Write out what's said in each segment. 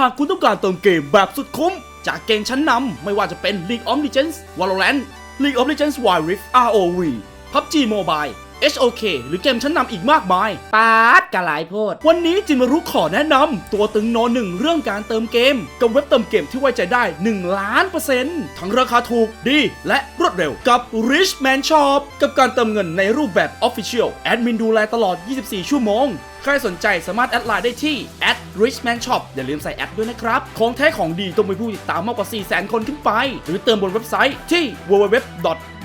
หากคุณต้องการเติมเกมแบบสุดคุ้ม จากเกมชั้นนำไม่ว่าจะเป็น League of Legends Valorant League of Legends Wild Rift ROV PUBG Mobile HOK หรือเกมชั้นนำอีกมากมายปาดกะหลายโพด วันนี้จินมารุขอแนะนำตัวตึงโนหนึ่งเรื่องการเติมเกม กับเว็บเติมเกมที่ไว้ใจได้ 1 ล้านเปอร์เซ็นต์ทั้งราคาถูกดีและรวดเร็วกับ Richman Shop กับการเติมเงินในรูปแบบ Official แอดมินดูแลตลอด 24 ชั่วโมง ใครสนใจสามารถแอดไลน์ได้ที่ @richman shop อย่าลืมใส่แอดด้วยนะครับ ของแท้ของดีต้องมีผู้ติดตามมากกว่า 400,000 คนขึ้นไป หรือเติมบนเว็บไซต์ที่ www.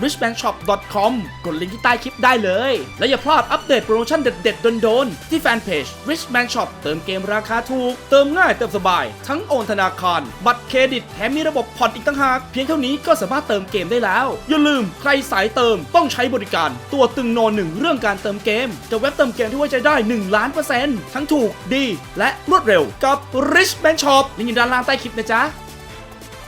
Richmanshop. com กดลิงก์ที่ใต้คลิปได้เลย และอย่าพลาดอัปเดตโปรโมชั่นเด็ดๆโดนๆที่แฟนเพจ richman shop เติมเกมราคาถูก เติมง่ายเติมสบาย ทั้งโอนธนาคาร บัตรเครดิตแถมมีระบบผ่อนอีกต่างหาก เพียงเท่านี้ก็สามารถเติมเกมได้แล้ว อย่าลืมใครสายเติมต้องใช้บริการ ตัวตึงโนหนึ่งเรื่องการเติมเกมกับเว็บเติมเกมที่ไว้ใจได้ 1 ล้านเปอร์เซ็นต์ทั้งถูกดี และรวดเร็วกับ richman shop ลิงก์อยู่ด้านล่างใต้คลิปนะจ๊ะ